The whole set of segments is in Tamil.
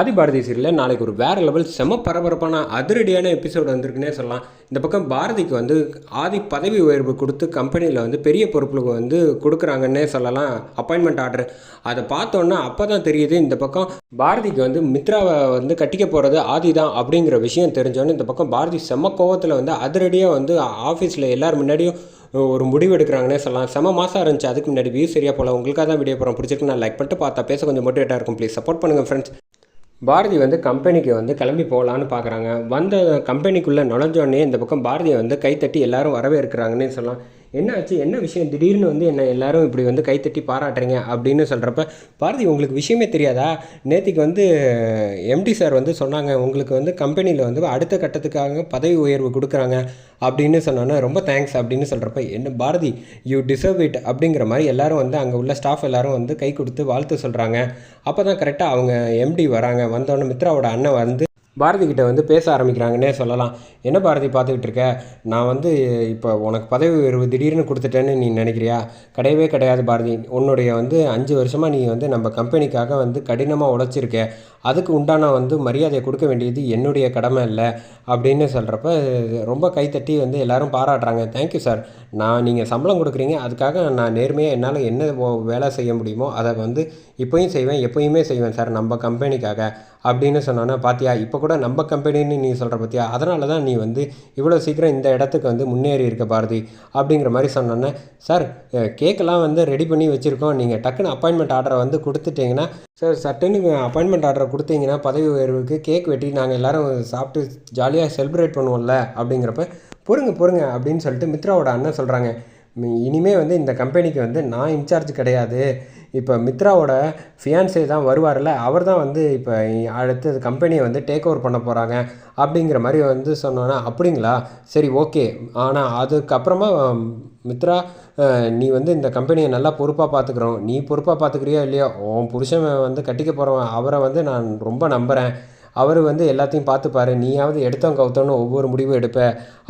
ஆதிபாரதி சீரியலில் நாளைக்கு ஒரு வேறு லெவல் செம பரபரப்பான அதிரடியான எபிசோடு வந்திருக்குன்னே சொல்லலாம். இந்த பக்கம் பாரதிக்கு வந்து ஆதி பதவி உயர்வு கொடுத்து கம்பெனியில் வந்து பெரிய பொறுப்புக்கு வந்து கொடுக்குறாங்கன்னே சொல்லலாம். அப்பாயின்மெண்ட் ஆர்டர் அதை பார்த்தோன்னா அப்போ தான் தெரியுது இந்த பக்கம் பாரதிக்கு வந்து மித்ராவை வந்து கட்டிக்க போகிறது ஆதி தான் அப்படிங்கிற விஷயம் தெரிஞ்சோன்னு இந்த பக்கம் பாரதி செம்ம கோவத்தில் வந்து அதிரடியாக வந்து ஆஃபீஸில் எல்லார் முன்னாடியும் ஒரு முடிவு எடுக்கிறாங்கன்னே சொல்லலாம். செம மாதம் இருந்துச்சு. அதுக்கு முன்னாடி வியூ சரியாக போல. உங்களுக்காக தான் வீடியோ போகிறோம் பிடிச்சிருக்கு நான் லைக் பண்ணிட்டு பார்த்தா பேச கொஞ்சம் மோட்டிவேட்டாக இருக்கும். ப்ளீஸ் சப்போர்ட் பண்ணுங்கள் ஃப்ரெண்ட்ஸ் பாரதி வந்து கம்பெனிக்கு வந்து கிளம்பி போகலான்னு பார்க்குறாங்க வந்த கம்பெனிக்குள்ளே நுழைஞ்சோடனே இந்த பக்கம் பாரதியை வந்து கைத்தட்டி எல்லாரும் வரவேற்கிறாங்கன்னே சொல்லலாம். என்ன ஆச்சு என்ன விஷயம்? திடீர்னு வந்து என்ன எல்லாரும் இப்படி வந்து கைத்தட்டி பாராட்டுறீங்க அப்படின்னு சொல்கிறப்ப பாரதி உங்களுக்கு விஷயமே தெரியாதா? நேற்றுக்கு வந்து எம்டி சார் வந்து சொன்னாங்க உங்களுக்கு வந்து கம்பெனியில் வந்து அடுத்த கட்டத்துக்காக பதவி உயர்வு கொடுக்குறாங்க அப்படின்னு சொன்னோன்னா ரொம்ப தேங்க்ஸ் அப்படின்னு சொல்கிறப்ப என்ன பாரதி யூ டிசர்வ் இட் அப்படிங்கிற மாதிரி எல்லாரும் வந்து அங்கே உள்ள ஸ்டாஃப் எல்லாரும் வந்து கை கொடுத்து வாழ்த்து சொல்கிறாங்க அப்போ தான் கரெக்டாக அவங்க எம்டி வராங்க. வந்தோடனே மித்ராவோட அண்ணன் வந்து பாரதி கிட்ட வந்து பேச ஆரம்பிக்கிறாங்கன்னே சொல்லலாம். என்ன பாரதி பார்த்துக்கிட்டு இருக்க? நான் வந்து இப்போ உனக்கு பதவி உயர்வு திடீர்னு கொடுத்துட்டேன்னு நீ நினைக்கிறியா? கிடையவே கிடையாது பாரதி. உன்னுடைய வந்து அஞ்சு வருஷமாக நீ வந்து நம்ம கம்பெனிக்காக வந்து கடினமாக உழைச்சிருக்க. அதுக்கு உண்டான வந்து மரியாதையை கொடுக்க வேண்டியது என்னுடைய கடமை இல்லை அப்படின்னு சொல்கிறப்ப ரொம்ப கைத்தட்டி வந்து எல்லாரும் பாராட்டுறாங்க. தேங்க்யூ சார் நான் நீங்கள் சம்பளம் கொடுக்குறீங்க. அதுக்காக நான் நேர்மையாக என்னால் என்ன ஓ- வேலை செய்ய முடியுமோ அதை வந்து இப்போயும் செய்வேன் எப்போயுமே செய்வேன் சார் நம்ம கம்பெனிக்காக அப்படின்னு சொன்னோன்னே பார்த்தியா இப்போ கூட நம்ம கம்பெனின்னு நீ சொல்கிற பற்றியா அதனால தான் நீ வந்து இவ்வளோ சீக்கிரம் இந்த இடத்துக்கு வந்து முன்னேறி இருக்க பாரதி அப்படிங்கிற மாதிரி சொன்னோன்னே சார் கேக்கெல்லாம் வந்து ரெடி பண்ணி வச்சுருக்கோம். நீங்கள் டக்குன்னு அப்பாயின்மெண்ட் ஆர்டரை வந்து கொடுத்துட்டீங்கன்னா சார் சட்டுன்னு அப்பாயின்மெண்ட் ஆர்டர் கொடுத்தீங்கன்னா பதவி உயர்வுக்கு கேக் வெட்டி நாங்கள் எல்லாரும் சாப்பிட்டு ஜாலியாக செலிப்ரேட் பண்ணுவோம்ல அப்படிங்கிறப்ப பொறுங்க பொறுங்க அப்படின்னு சொல்லிட்டு மித்ராவோட அண்ணன் சொல்கிறாங்க இனிமேல் வந்து இந்த கம்பெனிக்கு வந்து நான் இன்சார்ஜ் கிடையாது. இப்போ மித்ராவோட ஃபியான்சே தான் வருவார்ல அவர் தான் வந்து இப்போ அடுத்தது கம்பெனியை வந்து டேக் ஓவர் பண்ண போகிறாங்க அப்படிங்கிற மாதிரி வந்து சொன்னோன்னா அப்படிங்களா? சரி ஓகே ஆனால் அதுக்கப்புறமா மித்ரா நீ வந்து இந்த கம்பெனியை நல்லா பொறுப்பாக பார்த்துக்குறோம் நீ பொறுப்பாக பார்த்துக்கிறியோ இல்லையோ? உன் புருஷன் வந்து கட்டிக்க போகிறவன் அவரை வந்து நான் ரொம்ப நம்புகிறேன் அவர் வந்து எல்லாத்தையும் பார்த்துப்பாரு. நீயாவது எடுத்தோம் கவுத்தோன்னு ஒவ்வொரு முடிவும் எடுப்ப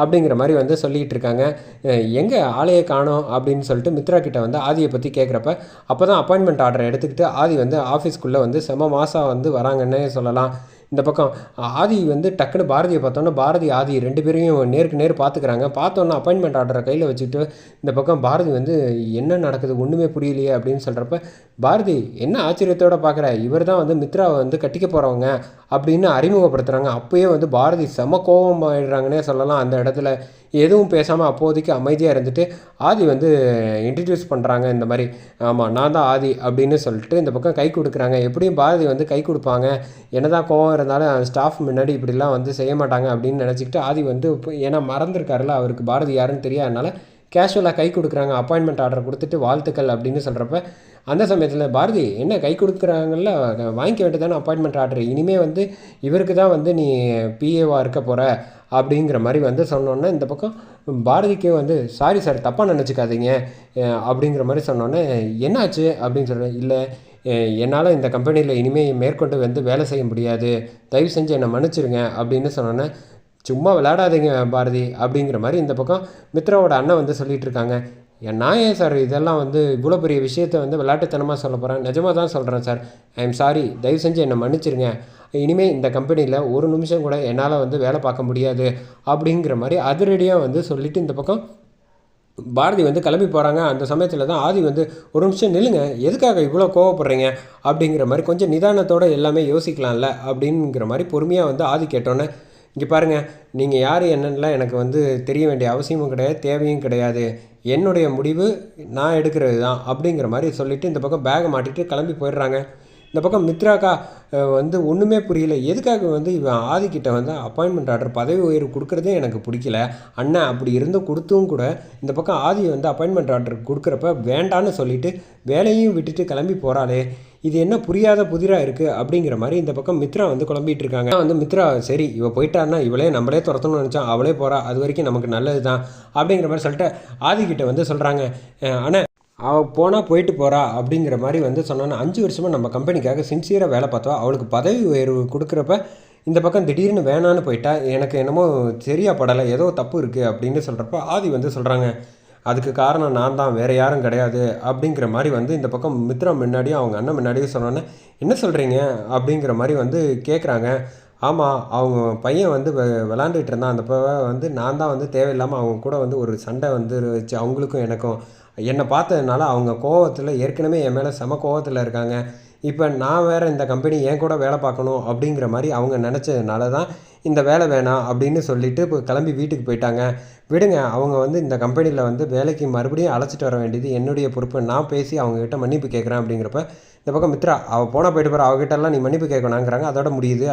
அப்படிங்கிற மாதிரி வந்து சொல்லிகிட்டு இருக்காங்க. எங்கே ஆளையை காணோம் அப்படின்னு சொல்லிட்டு மித்ரா கிட்ட வந்து ஆதியை பற்றி கேட்குறப்ப அப்போ தான் அப்பாயின்மெண்ட் ஆர்டரை எடுத்துக்கிட்டு ஆதி வந்து ஆஃபீஸ்க்குள்ளே வந்து செம மாதம் வந்து வராங்கன்னே சொல்லலாம். இந்த பக்கம் ஆதி வந்து டக்குன்னு பாரதியை பார்த்தோன்னா பாரதி ஆதி ரெண்டு பேரையும் நேருக்கு நேர் பார்த்துக்கிறாங்க. பார்த்தோன்னா அப்பாயின்மெண்ட் ஆர்டரை கையில் வச்சுக்கிட்டு இந்த பக்கம் பாரதி வந்து என்ன நடக்குது ஒன்றுமே புரியலையே அப்படின்னு சொல்கிறப்ப பாரதி என்ன ஆச்சரியத்தோடு பார்க்குற? இவர் தான் வந்து மித்ராவை வந்து கட்டிக்க போகிறவங்க அப்படின்னு அறிமுகப்படுத்துகிறாங்க அப்போயே வந்து பாரதி செம கோபம் ஆயிடுறாங்கன்னே சொல்லலாம். அந்த இடத்துல எதுவும் பேசாமல் அப்போதைக்கு அமைதியாக இருந்துட்டு ஆதி வந்து இன்ட்ரடியூஸ் பண்ணுறாங்க இந்த மாதிரி. ஆமாம் நான் தான் ஆதி அப்படின்னு சொல்லிட்டு இந்த பக்கம் கை கொடுக்குறாங்க. எப்படியும் பாரதி வந்து கை கொடுப்பாங்க. என்ன தான் கோவம் இருந்தாலும் ஸ்டாஃப் முன்னாடி இப்படிலாம் வந்து செய்ய மாட்டாங்க அப்படின்னு நினச்சிக்கிட்டு ஆதி வந்து ஏன்னா மறந்துருக்காருல அவருக்கு பாரதி யாருன்னு தெரியாதனால கேஷுவலாக கை கொடுக்குறாங்க. அப்பாயின்மெண்ட் ஆர்டர் கொடுத்துட்டு வாழ்த்துக்கள் அப்படின்னு சொல்கிறப்ப அந்த சமயத்தில் பாரதி என்ன கை கொடுக்குறாங்கல்ல? வாங்கிக்க வேண்டியதானே அப்பாயின்மெண்ட் ஆர்டர் இனிமே வந்து இவருக்கு தான் வந்து நீ பிஏவாக இருக்க போகிற அப்படிங்கிற மாதிரி வந்து சொன்னோன்னே இந்த பக்கம் பாரதிக்கே வந்து சாரி சார் தப்பாக நினச்சிக்காதீங்க. அப்படிங்கிற மாதிரி சொன்னோன்னே என்னாச்சு? அப்படின்னு சொல்கிறேன் இல்லை என்னால் இந்த கம்பெனியில் இனிமேல் மேற்கொண்டு வந்து வேலை செய்ய முடியாது. தயவு செஞ்சு என்னை மன்னிச்சிருங்க. அப்படின்னு சொன்னோன்னே சும்மா விளையாடாதீங்க பாரதி. அப்படிங்கிற மாதிரி இந்த பக்கம் மித்ராவோட அண்ணன் வந்து சொல்லிகிட்டு இருக்காங்க. "ஏன் நான் ஏன் சார் இதெல்லாம் வந்து இவ்வளோ பெரிய விஷயத்தை வந்து விளையாட்டுத்தனமாக சொல்ல போகிறேன் நிஜமாக தான் சொல்கிறேன் சார். ஐ எம் சாரி தயவு செஞ்சு என்னை மன்னிச்சிருங்க. இனிமேல் இந்த கம்பெனியில் ஒரு நிமிஷம் கூட என்னால் வந்து வேலை பார்க்க முடியாது அப்படிங்கிற மாதிரி அதிரடியாக வந்து சொல்லிவிட்டு இந்த பக்கம் பாரதி வந்து கிளம்பி போகிறாங்க அந்த சமயத்தில் தான் ஆதி வந்து ஒரு நிமிஷம் நில்லுங்க. எதுக்காக இவ்வளோ கோவப்படுறீங்க? அப்படிங்கிற மாதிரி கொஞ்சம் நிதானத்தோட எல்லாமே யோசிக்கலாம்ல அப்படிங்கிற மாதிரி பொறுமையாக வந்து ஆதி கேட்டோன்னே இங்கே பாருங்கள் நீங்கள் யார் என்னென்னலாம் எனக்கு வந்து தெரிய வேண்டிய அவசியமும் கிடையாது தேவையும் கிடையாது. என்னுடைய முடிவு நான் எடுக்கிறது தான் அப்படிங்கிற மாதிரி சொல்லிவிட்டு இந்த பக்கம் பேகை மாட்டிட்டு கிளம்பி போயிடுறாங்க. இந்த பக்கம் மித்ராக்கா வந்து ஒன்றுமே புரியல. எதுக்காக வந்து இவன் ஆதிக்கிட்ட வந்து அப்பாயின்மெண்ட் ஆர்டர் பதவி உயர்வு கொடுக்குறதே எனக்கு பிடிக்கல. அண்ணன் அப்படி இருந்து கொடுத்தும் கூட இந்த பக்கம் ஆதி வந்து அப்பாயின்மெண்ட் ஆர்டர் கொடுக்குறப்ப வேண்டான்னு சொல்லிட்டு வேலையும் விட்டுட்டு கிளம்பி போகிறாளே இது என்ன புரியாத புதிராக இருக்குது அப்படிங்கிற மாதிரி இந்த பக்கம் மித்ரா வந்து குழம்பிகிட்டு இருக்காங்க. வந்து மித்ரா சரி இவ போயிட்டான்னா இவளே நம்மளே துரத்தணும்னு நினச்சா அவளே போகிறா அது வரைக்கும் நமக்கு நல்லது தான் அப்படிங்கிற மாதிரி சொல்லிட்டு ஆதிக்கிட்ட வந்து சொல்கிறாங்க ஆனால் அவள் போனால் போயிட்டு போகிறா அப்படிங்கிற மாதிரி வந்து சொன்னான்னு அஞ்சு வருஷமாக நம்ம கம்பெனிக்காக சின்சியராக வேலை பார்த்தோம் அவளுக்கு பதவி உயர்வு கொடுக்குறப்ப இந்த பக்கம் திடீர்னு வேணான்னு போயிட்டா எனக்கு என்னமோ சரியா படலை ஏதோ தப்பு இருக்குது அப்படின்னு சொல்கிறப்ப ஆதி வந்து சொல்கிறாங்க அதுக்கு காரணம் நான் தான் வேறு யாரும் கிடையாது அப்படிங்கிற மாதிரி வந்து இந்த பக்கம் மித்ரா முன்னாடியும் அவங்க அண்ணன் முன்னாடியும் சொன்னோன்னே என்ன சொல்கிறீங்க அப்படிங்கிற மாதிரி வந்து கேட்குறாங்க ஆமாம் அவங்க பையன் வந்து விளாண்டுட்டு இருந்தான். அந்த வந்து நான் தான் வந்து தேவையில்லாமல் அவங்க கூட வந்து ஒரு சண்டை வந்து வச்சு அவங்களுக்கும் எனக்கும். என்னை பார்த்ததுனால அவங்க கோவத்தில் ஏற்கனவே என் மேலே செம கோவத்தில் இருக்காங்க. இப்போ நான் வேறு இந்த கம்பெனி என் கூட வேலை பார்க்கணும் அப்படிங்கிற மாதிரி அவங்க நினச்சதுனால தான் இந்த வேலை வேணாம் அப்படின்னு சொல்லிவிட்டு இப்போ கிளம்பி வீட்டுக்கு போயிட்டாங்க. விடுங்க அவங்க வந்து இந்த கம்பெனியில் வந்து வேலைக்கு மறுபடியும் அழைச்சிட்டு வர வேண்டியது என்னுடைய பொறுப்பு. நான் பேசி அவங்கக்கிட்ட மன்னிப்பு கேட்குறேன் அப்படிங்கிறப்ப இந்த பக்கம் மித்ரா அவள் போனால் போயிட்டு போகிற அவகிட்டலாம் நீ மன்னிப்பு கேட்கணாங்கிறாங்க அதோட முடியுது. அது